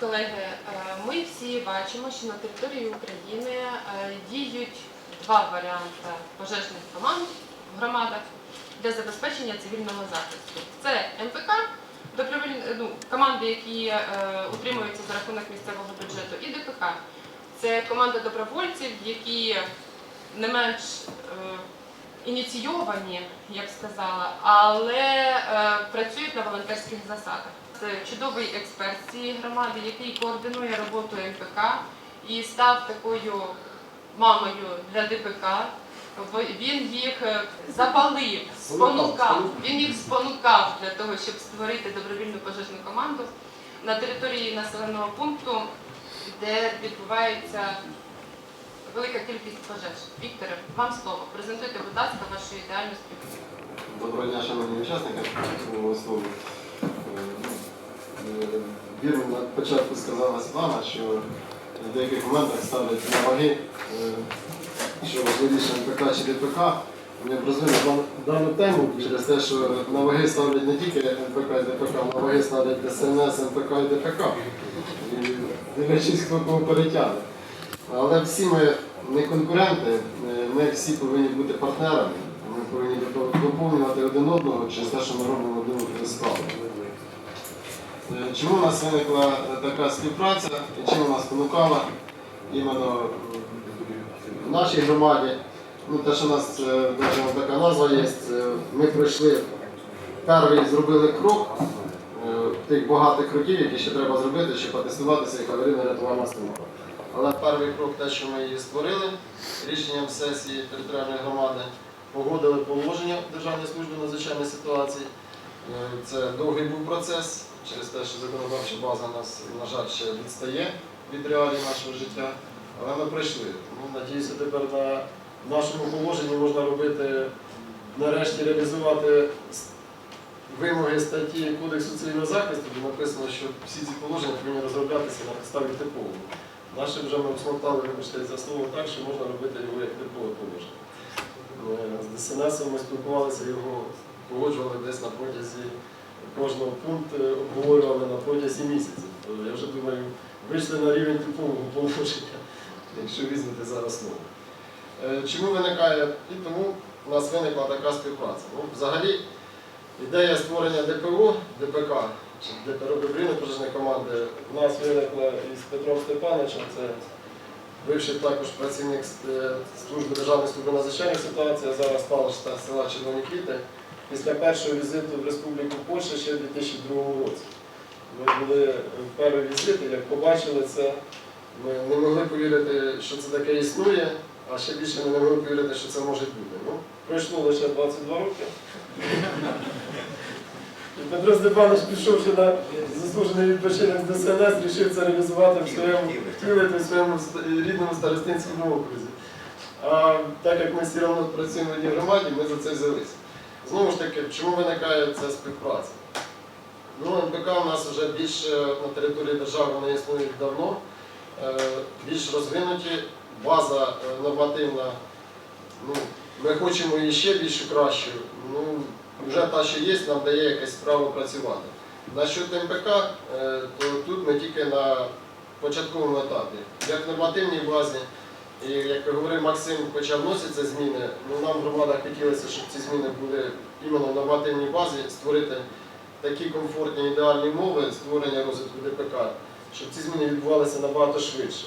Колеги, е, ми всі бачимо, що на території України е, діють два варіанти пожежних команд в громадах для забезпечення цивільного захисту. Це МПК, ну, команди, які е, утримуються за рахунок місцевого бюджету, і ДПК. Це команда добровольців, які не менш ініційовані, я б сказала, але працюють на волонтерських засадах. Це чудовий експерт цієї громади, який координує роботу МПК і став такою мамою для ДПК. Він їх е, запалив, спонукав. Він їх спонукав для того, щоб створити добровільну пожежну команду на території населеного пункту, де відбувається велика кількість пожеж. Вікторе, вам слово. Презентуйте, будь ласка, вашу ідеальну співпрацю. Доброго дня, шановні учасники. Е, Вірно, на початку сказала Світлана, що в деяких моментах ставлять на ваги, е, що важливіше МПК чи ДПК. Ми розвинемо дану тему через те, що на ваги ставлять не тільки МПК і ДПК, на ваги ставлять СНС, МПК і ДПК. Дивлячись, хто кого перетягне. Але всі ми не конкуренти, е, ми всі повинні бути партнерами. Ми повинні доповнювати один одного через те, що ми робимо одну справу. Е, Чому у нас виникла е, така співпраця і чим вона спонукала іменно в нашій громаді? Ну, те, що у нас е, даже така назва є, е, ми пройшли перший зробили крок е, тих багатих кроків, які ще треба зробити, щоб атестуватися як аварійна рятувальна служба. Але перший крок те, що ми її створили рішенням сесії територіальної громади, погодили положення Державної служби надзвичайних ситуацій. Е, Це довгий був процес через те, що законодавча база нас, на жаль, ще відстає від реалій нашого життя. Але ми пройшли. Ну, надіюся, тепер на нашому положенні можна робити, нарешті реалізувати вимоги статті Кодексу цивільного захисту, де написано, що всі ці положення повинні розроблятися на підставі типового. Наше вже ми обсмоктали, вибачте, за слово так, що можна робити його як типове положення. Е, З ДСНС ми спілкувалися, його погоджували десь на протязі кожного пункту, обговорювали на протязі місяців. Я вже думаю, вийшли на рівень типового положення, якщо візьмете зараз слово. Е, Чому виникає? І тому у нас виникла така співпраця. Ну, взагалі, ідея створення ДПО, ДПК, чи ДПРО добрівної команди, у нас виникла із Петром Степановичем, це бивший також працівник е, служби Державної служби надзвичайних ситуацій, зараз староста села Червоні Квіти. Після першого візиту в Республіку Польща ще в 2002 році. Ми були в перший візит, як побачили це, ми не могли повірити, що це таке існує, а ще більше ми не могли повірити, що це може бути. Ну, пройшло лише 22 роки. Петро Степанович пішовши на заслужений відпочинок з ДСНС, рішив це реалізувати в своєму втілити в своєму рідному старостинському окрузі. А так як ми всі одно працюємо в одній громаді, ми за це взялися. Знову ж таки, чому виникає ця співпраця? Ну, НПК у нас вже більше на території держави не існує давно, Е, більш розвинуті, база е, нормативна. Ну, ми хочемо її ще більш кращою. Ну, вже та, що є, нам дає якесь право працювати. Насчет МПК, е, то тут ми тільки на початковому етапі. Як нормативній базі, і як говорив Максим, хоча вносяться зміни, ну нам в громадах хотілося, щоб ці зміни були іменно в нормативній базі, створити такі комфортні ідеальні умови створення розвитку ДПК, щоб ці зміни відбувалися набагато швидше.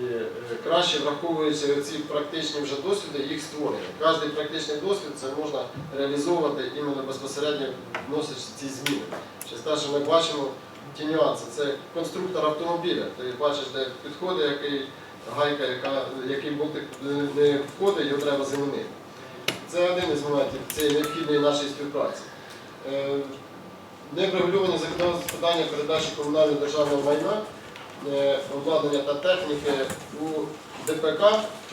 І е, краще враховуючи ці практичні вже досвіди, їх створення. Кожний практичний досвід це можна реалізовувати іменно безпосередньо вносячи ці зміни. Через те, що ми бачимо ті нюанси. Це конструктор автомобіля. Ти бачиш, де підходить, який гайка, яка, який болтик не- не входить, його треба замінити. Це один із моментів цієї необхідної нашої співпраці. Е, Не врегульовані законодавство питання передачі комунального державного майна, е, обладнання та техніки у ДПК,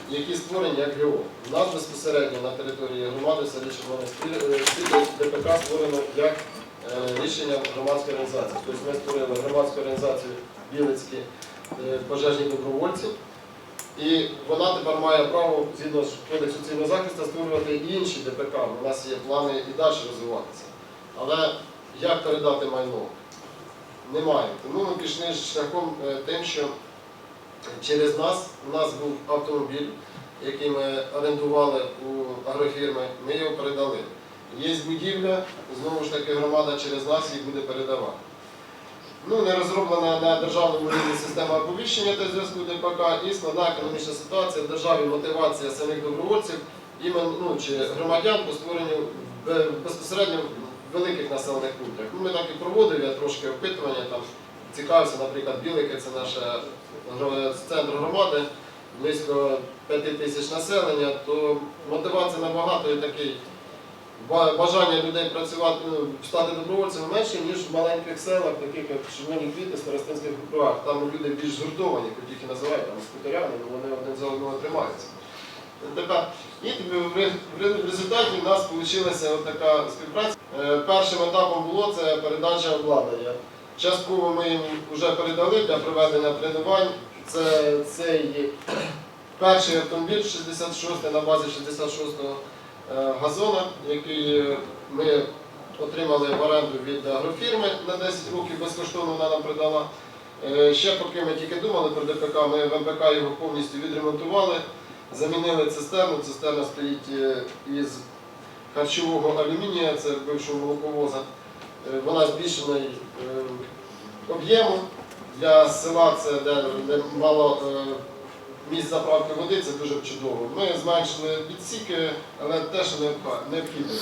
які створені як ГО. У нас безпосередньо на території громади селі Стіль ДПК створено як е, рішення громадської організації. Тобто ми створили громадську організацію Білицькі е, пожежні добровольці. І вона тепер має право, згідно з кодексу цивільного захисту, створювати інші ДПК. У нас є плани і далі розвиватися. Але як передати майно? немає. Тому ми пішли шляхом е, тим, що через нас у нас був автомобіль, який ми орендували у агрофірми, ми його передали. Є будівля, знову ж таки громада через нас їх буде передавати. Ну, не розроблена на державному рівні система оповіщення та зв'язку ДПК і складна економічна ситуація в державі, мотивація самих добровольців іменно, ну, чи громадян по створенню безпосередньо в великих населених пунктах. Ну, ми так і проводили трошки опитування, там цікавився, наприклад, Білики, це наш центр громади, близько 5 тисяч населення, то мотивація набагато і такий бажання людей працювати, ну, стати добровольцями менше, ніж в маленьких селах, таких як Червоні Квіти, Старостинських округах. Там люди більш згуртовані, хоч їх називають там скутеряни, вони один за одного тримаються. Така. І в ре- в ре- в результаті в нас вийшла така співпраця. Е, Першим етапом було це передача обладнання. Частково ми їм вже передали для проведення тренувань. Це цей перший автомобіль 66 на базі 66-го е, газона, який е, ми отримали в оренду від агрофірми на 10 років, безкоштовно вона нам придала. Е, Ще поки ми тільки думали про ДПК, ми в МПК його повністю відремонтували, замінили цистерну. Цистерна стоїть е, із харчового алюмінія, це бившого молоковоза. Е, Вона збільшеної е, об'єму. Для села це де, мало е, місць заправки води, це дуже чудово. Ми зменшили відсіки, але теж необхідно.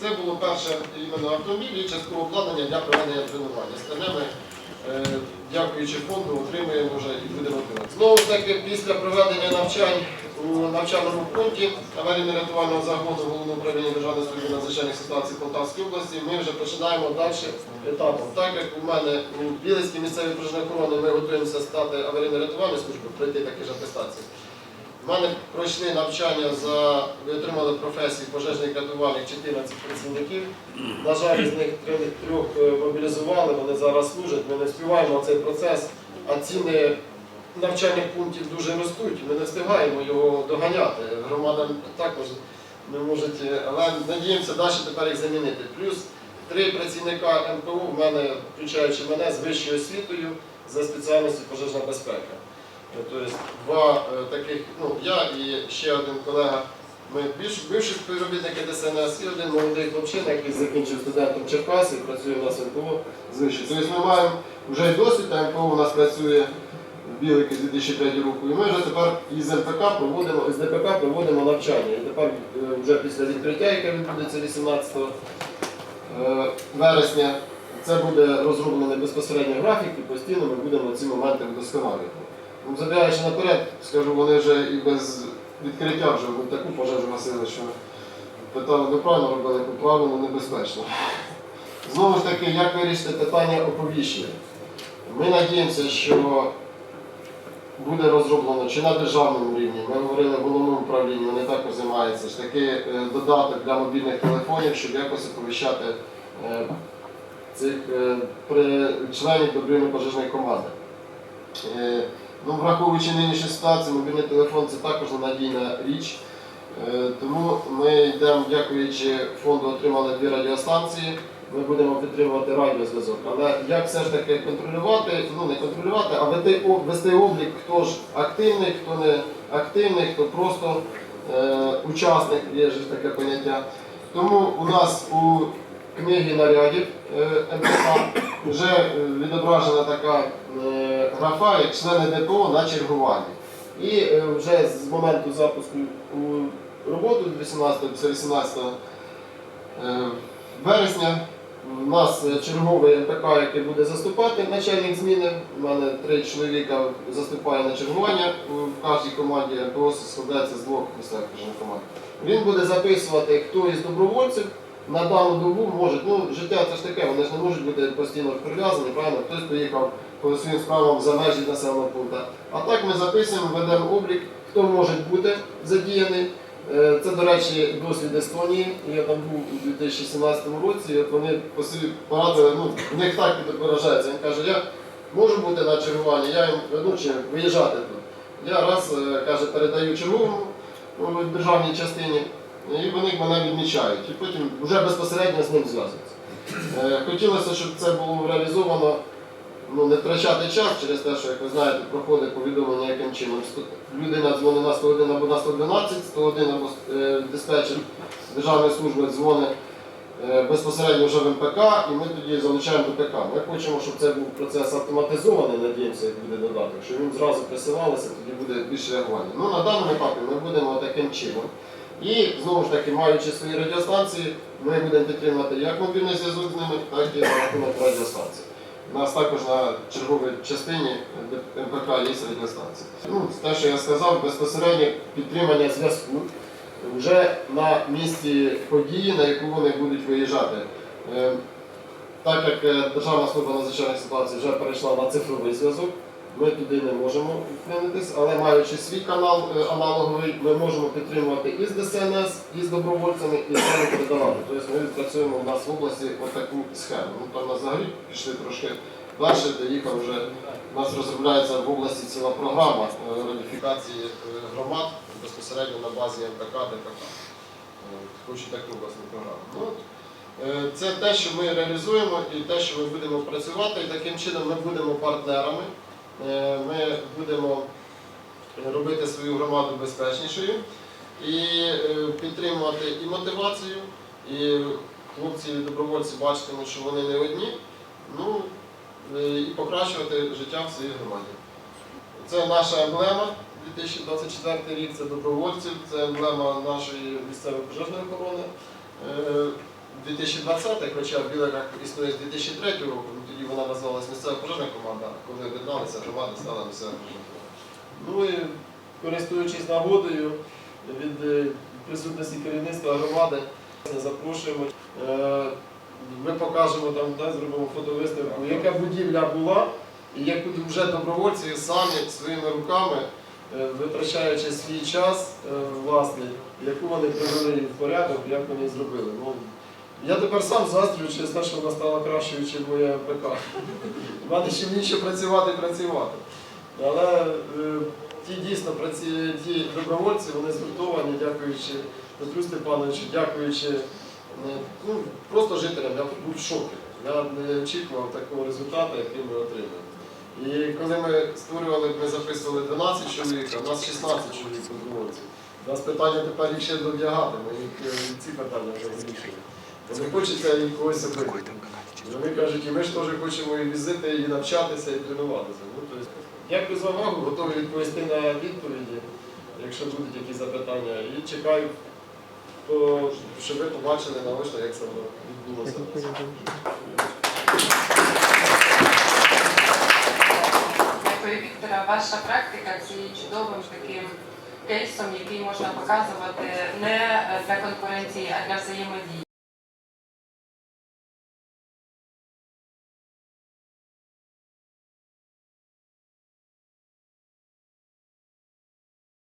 Це було перше іменно автомобіль і часткове обладнання для проведення тренування. З ми, е, дякуючи фонду, отримуємо вже і будемо отримати. Знову ж таки, після проведення навчань у навчальному пункті аварійно-рятувального загону Головного управління Державної служби надзвичайних ситуацій Полтавської області, ми вже починаємо далі етапом. Так як у мене у Білицькій місцевій пожежної охорони ми готуємося стати аварійно-рятувальною службою, пройти такі ж атестації. У мене пройшли навчання за ви отримали професії пожежних рятувальник 14 працівників. На жаль, з них трьох е, мобілізували, вони зараз служать. Ми не співаємо цей процес, а ціни навчальних пунктів дуже ростуть. Ми не встигаємо його доганяти. Громада також не можуть, е, але надіємося далі тепер їх замінити. Плюс три працівника МПУ в мене, включаючи мене, з вищою освітою за спеціальністю пожежна безпека. Тобто два е, таких, ну я і ще один колега. Ми бивші співробітники ДСНС і один молодий хлопчина, який закінчив студентом Черкаси, працює у нас МПО з вищою. Тобто ми маємо вже й досвід, а МПО у нас працює Білики з 2003 року. І ми вже тепер із МПК проводимо, з ДПК проводимо навчання. І тепер е, вже після відкриття, яке відбудеться 18 е, вересня, це буде розроблений безпосередньо графік і постійно ми будемо ці моменти вдосконалювати. Ну, Забігаючи наперед, скажу, вони вже і без відкриття вже таку пожежу гасили, що питали, ви правильно робили, правильно, небезпечно. Знову ж таки, як вирішити питання оповіщення? Ми надіємося, що буде розроблено чи на державному рівні. Ми говорили в головному управлінні, вони також займаються ж такий е, додаток для мобільних телефонів, щоб якось оповіщати е, цих е, членів добровільної пожежної команди. Ну, враховуючи нинішню ситуацію, мобільний телефон це також ненадійна річ. Тому ми йдемо, дякуючи фонду, отримали дві радіостанції. Ми будемо підтримувати радіозв'язок. Але як все ж таки контролювати, ну не контролювати, а вести, вести облік, хто ж активний, хто не активний, хто просто е, учасник, є ж таке поняття. Тому у нас у книгі нарядів МПК вже е, відображена така е, графа, як члени ДПО на чергуванні. І е, вже з моменту запуску у роботу 18-18 е, вересня у нас черговий МПК, який буде заступати, начальник зміни. У мене три чоловіка заступає на чергування в кожній команді. МПО складається з двох місцевих команд. Він буде записувати, хто із добровольців на дану добу може, ну життя це ж таке, вони ж не можуть бути постійно прив'язані, правильно? Хтось поїхав по своїм справам за межі населеного пункту. А так ми записуємо, ведемо облік, хто може бути задіяний. Е, Це, до речі, досвід Естонії. Я там був у 2017 році, і от вони по собі порадили, ну, в них так виражається. Він каже, я можу бути на чергуванні, я ну, чи виїжджати тут. Я раз е, каже, передаю черговому у державній частині, і вони мене відмічають. І потім вже безпосередньо з ним зв'язуються. Е, Хотілося, щоб це було реалізовано ну, не втрачати час через те, що, як ви знаєте, проходить повідомлення яким чином. Людина дзвонить на 101 або на 112, 101 або е, диспетчер Державної служби дзвонить е, безпосередньо вже в МПК, і ми тоді залучаємо до ПК. Ми хочемо, щоб це був процес автоматизований, надіємося, як буде додаток, що він зразу присилалося, тоді буде більше реагування. Ну, на даному етапі ми будемо таким чином. І знову ж таки, маючи свої радіостанції, ми будемо підтримувати як мобільний зв'язок з ними, так і рахунок радіостанцій. Нас також на черговій частині МПК є радіостанції. Ну, те, що я сказав, безпосередньо підтримання зв'язку вже на місці події, на яку вони будуть виїжджати. Е, Так як е, Державна служба надзвичайних ситуацій вже перейшла на цифровий зв'язок, ми туди не можемо вклинитись, але маючи свій канал е, аналоговий, ми можемо підтримувати і з ДСНС, і з добровольцями, і з передавати. Тобто ми відпрацюємо у нас в області отаку схему. Ну, там взагалі пішли трошки далі, де їхав вже у нас розробляється в області ціла програма е, радифікації е, громад безпосередньо на базі МПК, ДПК. Хочу таку власну програму. Ну, Це те, що ми реалізуємо, і те, що ми будемо працювати, і таким чином ми будемо партнерами. Е, Ми будемо робити свою громаду безпечнішою і е, підтримувати і мотивацію, і хлопці добровольці бачитимуть, що вони не одні. Ну, е, і покращувати життя в своїй громаді. Це наша емблема 2024 рік, це добровольців, це емблема нашої місцевої пожежної охорони. Е, 2020, хоча в Біликах існує з 2003 року, ну, тоді вона називалась місцева пожежна команда, коли об'єдналися, громада стала місцева пожежна команда. Ну і користуючись нагодою від е, присутності керівництва громади, запрошуємо. Е, Ми покажемо там, да, зробимо фотовиставку, яка будівля була, і як вже добровольці самі своїми руками, е, витрачаючи свій час е, власний, яку вони привели в порядок, як вони зробили. Я тепер сам заздрю через те, що вона стала кращою, ніж моя ПК. Мати ще більше працювати і працювати. Але е, ті дійсно праці, ті добровольці, вони згуртовані, дякуючи Петру Степановичу, дякуючи е, ну, просто жителям, я був в шокі. Я не очікував такого результату, який ми отримали. І коли ми створювали, ми записували 12 чоловік, а у нас 16 чоловік добровольців. У нас питання тепер ще довдягати, ми їх, е, ці питання вже вирішили. Бо Не хочеться і когось обидіти. Вони кажуть, і ми ж теж хочемо і візити, і навчатися, і тренуватися. Ну, дякую за увагу, готовий відповісти на відповіді, якщо будуть якісь запитання. І чекаю, то, щоб ви побачили наочно, як це відбулося. Дякую, Віктора. Ваша практика це чудовим таким кейсом, який можна показувати не для конкуренції, а для взаємодії.